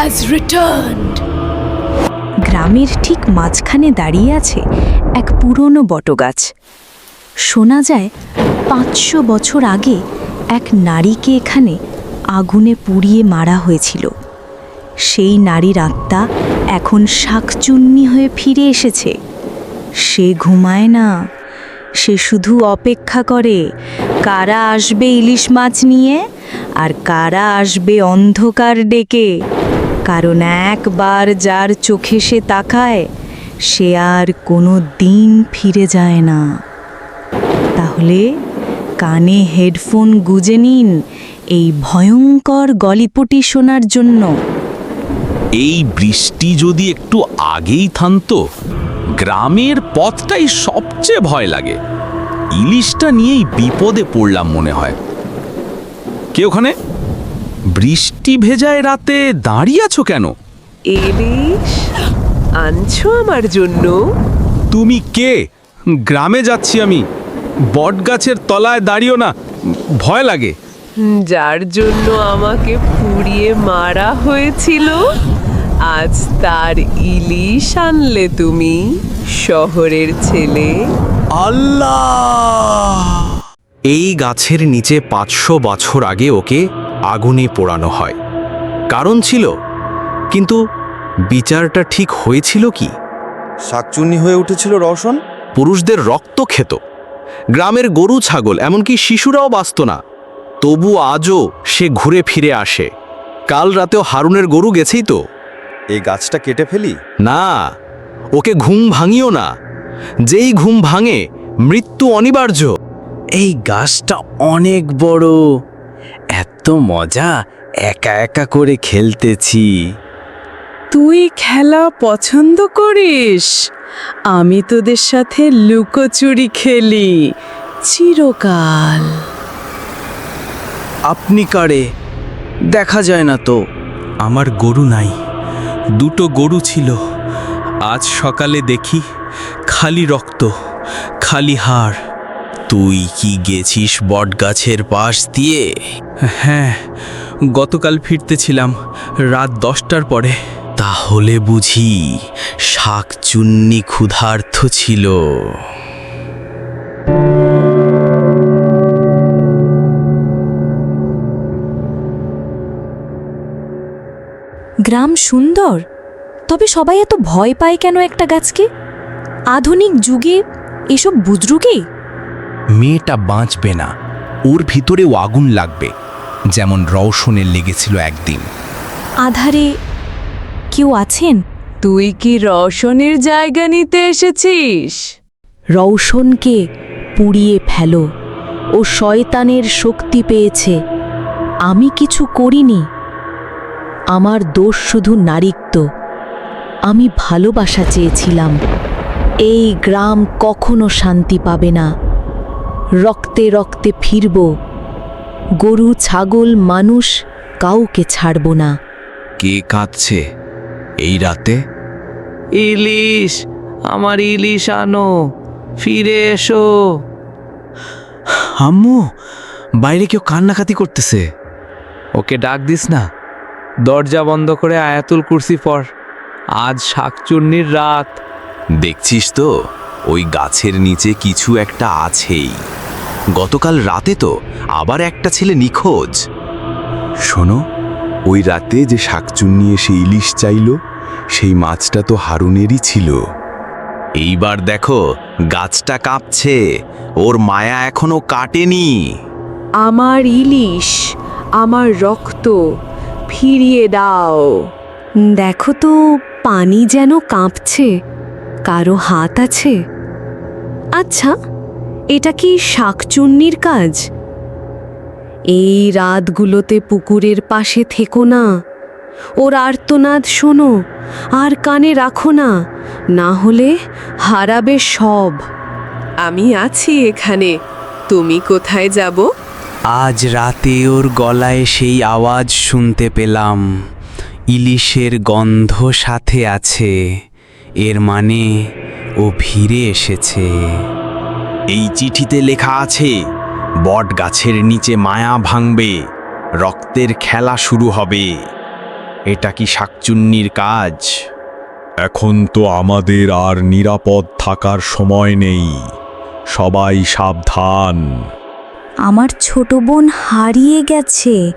has returned. গ্রামের ঠিক মাঝখানে দাঁড়িয়ে আছে এক পুরনো বটগাছ। শোনা যায়, পাঁচশো বছর আগে এক নারীকে এখানে আগুনে পুড়িয়ে মারা হয়েছিল। সেই নারীর আত্মা এখন শাকচুন্নি হয়ে ফিরে এসেছে। সে ঘুমায় না, সে শুধু অপেক্ষা করে, কারা আসবে ইলিশ মাছ নিয়ে আর কারা আসবে অন্ধকার ডেকে। কারণ একবার যার চোখে সে তাকায়, সে আর কোনো দিন ফিরে যায় না। তাহলে কানে হেডফোন গুজে নিন এই ভয়ঙ্কর গলিপটি শোনার জন্য। এই বৃষ্টি যদি একটু আগেই থামতো, গ্রামের পথটাই সবচেয়ে ভয় লাগে। ইলিশটা নিয়েই বিপদে পড়লাম মনে হয়। কে ওখানে? বৃষ্টি ভেজায় রাতে দাঁড়িয়ে আছো কেন? ইলিশ আনছো আমার জন্য? তুমি কে? গ্রামে যাচ্ছি আমি। বটগাছের তলায় দাঁড়িও না ভয় লাগে। যার জন্য আমাকে পুড়িয়ে মারা হয়েছিল আজ তার ইলিশ আনলে তুমি শহরের ছেলে। আল্লাহ! এই গাছের নিচে পাঁচশো বছর আগে ওকে আগুনে পোড়ানো হয়। কারণ ছিল? কিন্তু বিচারটা ঠিক হয়েছিল কি? শাকচুন্নি হয়ে উঠেছিল রওশন? পুরুষদের রক্ত খেত। গ্রামের গরু ছাগল এমনকি শিশুরাও বাঁচত না। তবু আজও সে ঘুরে ফিরে আসে। কাল রাতেও হারুনের গরু গেছেই তো। এই গাছটা কেটে ফেলি? না ওকে ঘুম ভাঙিও না। যেই ঘুম ভাঙে মৃত্যু অনিবার্য। এই গাছটা অনেক বড়। এত মজা একা একা করে খেলতেছি। তুই খেলা পছন্দ করিস? আমি তোদের সাথে লুকোচুরি খেলি। চিরকাল। আপনি কারে? দেখা যায় না তো। আমার গরু নাই। দুটো গরু ছিল। আজ সকালে দেখি খালি রক্ত খালি হাড়। তুই কি গেছিস বটগাছের পাশ দিয়ে? হ্যাঁ গতকাল ফিরতেছিলাম রাত দশটার পরে। তাহলে বুঝি শাক চুন্নি ক্ষুধার্থ ছিল। গ্রাম সুন্দর? তবে সবাই এত ভয় পায় কেন একটা গাছকে? আধুনিক যুগে এসব বুজরুকি? মেয়েটা বাঁচবে না। ওর ভিতরেও আগুন লাগবে যেমন রওশনের লেগেছিল একদিন। আধারে কেউ আছেন? তুই কি রওশনের জায়গা নিতে এসেছিস? রৌশনকে পুড়িয়ে ফেলো। ও শয়তানের শক্তি পেয়েছে। আমি কিছু করিনি। আমার দোষ শুধু নারীত্ব। আমি ভালোবাসা চেয়েছিলাম। এই গ্রাম কখনো শান্তি পাবে না। রক্তে রক্তে ফিরব। গরু ছাগল মানুষ কাউকে ছাড়ব না। কে কাঁদছে এই রাতে? ইলিশ আমার ইলিশ আনো ফিরে এসো। আম্মু বাইরে কেউ কান্নাকাতি করতেছে। ওকে ডাক দিস না। দরজা বন্ধ করে আয়াতুল কুরসি পর আজ শাকচুন্নির রাত। দেখছিস তো ওই গাছের নিচে কিছু একটা আছেই। গতকাল রাতে তো আবার একটা ছেলে নিখোঁজ। শোনো, ওই রাতে যে শাকচুন্নি এসে ইলিশ চাইল, সেই মাছটা তো হারুনেরই ছিল। এইবার দেখো, গাছটা কাঁপছে, ওর মায়া এখনও কাটেনি। আমার ইলিশ, আমার রক্ত, ফিরিয়ে দাও। দেখো তো, পানি যেন কাঁপছে, কারও হাত আছে। আচ্ছা এটা কি শাকচুন্নির কাজ? এই রাতগুলোতে পুকুরের পাশে থেকো না। ওর আর্তনাদ শোনো, আর কানে রাখো না না হলে হারাবে সব। আমি আছি এখানে, তুমি কোথায় যাব? আজ রাতে ওর গলায় সেই আওয়াজ শুনতে পেলাম। ইলিশের গন্ধ সাথে আছে, এর মানে ও ফিরে এসেছে। এই চিঠিতে লেখা আছে বট গাছের নিচে মায়া ভাঙবে রক্তের খেলা শুরু হবে। এটা কি শাকচুন্নির কাজ? এখন তো আমাদের আর নিরাপদ থাকার সময় নেই। সবাই সাবধান। আমার ছোট বোন হারিয়ে গেছে।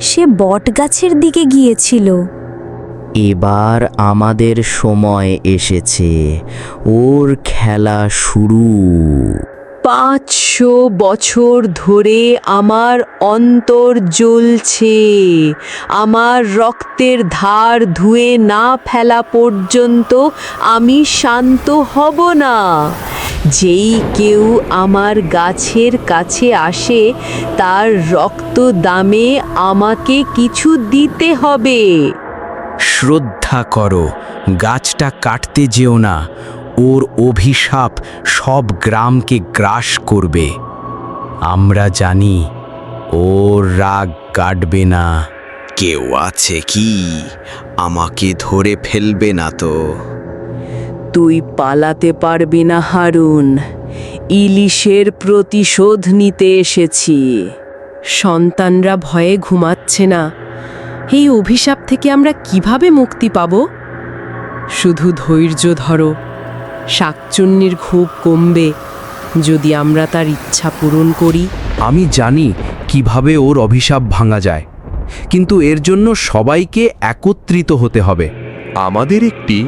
সে বট গাছের দিকে গিয়েছিল। এবার আমাদের সময় এসেছে। ওর খেলা শুরু। পাঁচশো বছর ধরে আমার অন্তর জ্বলছে। আমার রক্তের ধার ধুয়ে না ফেলা পর্যন্ত আমি শান্ত হব না। যেই কেউ আমার গাছের কাছে আসে, তার রক্ত দামে আমাকে কিছু দিতে হবে। শ্রদ্ধা করো, গাছটা কাটতে যেও না। ওর অভিশাপ সব গ্রামকে গ্রাস করবে। আমরা জানি ওর রাগ কাটবে না। কেউ আছে কি? আমাকে ধরে ফেলবে না তো। তুই পালাতে পারবি না হারুন। ইলিশের প্রতিশোধ নিতে এসেছি। সন্তানরা ভয়ে ঘুমাচ্ছে না। এই অভিশাপ থেকে আমরা কীভাবে মুক্তি পাব? শুধু ধৈর্য ধরো। শাকচুন্নির খুব কমবে। যদি আমরা তার ইচ্ছা পূরণ করি। আমি জানি কীভাবে ওর অভিশাপ ভাঙা যায় কিন্তু এর জন্য সবাইকে একত্রিত হতে হবে। আমাদের একটি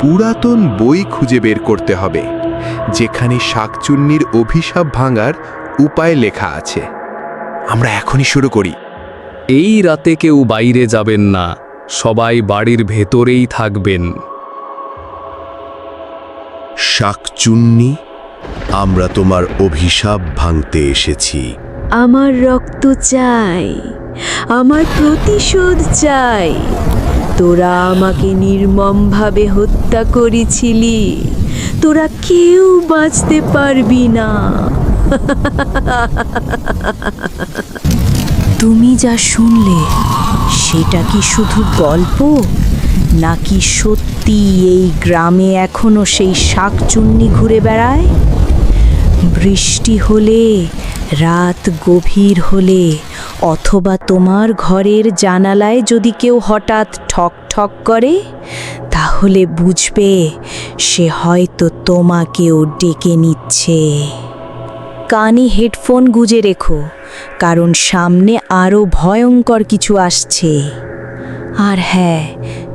পুরাতন বই খুঁজে বের করতে হবে যেখানে শাকচুন্নির অভিশাপ ভাঙার উপায় লেখা আছে। আমরা এখনই শুরু করি। এই রাতে কেউ বাইরে যাবেন না সবাই বাড়ির ভেতরেই থাকবেন। শাকচুন্নি, আমরা তোমার অভিশাপ ভাঙতে এসেছি। আমার রক্ত চাই, আমার প্রতিশোধ চাই। তোরা আমাকে নির্মমভাবে হত্যা করেছিলি, তোরা কেউ বাঁচতে পারবি না। তুমি যা শুনলে, সেটা কি শুধু গল্প? নাকি সত্যি এই গ্রামে এখনও সেই শাকচুন্নি ঘুরে বেড়ায়? বৃষ্টি হলে, রাত গভীর হলে, অথবা তোমার ঘরের জানালায় যদি কেউ হঠাৎ ঠক ঠক করে, তাহলে বুঝবে সে হয়তো তোমাকেও ডেকে নিচ্ছে। কানে হেডফোন গুজে রেখো, কারণ সামনে আরও ভয়ঙ্কর কিছু আসছে। আর হ্যাঁ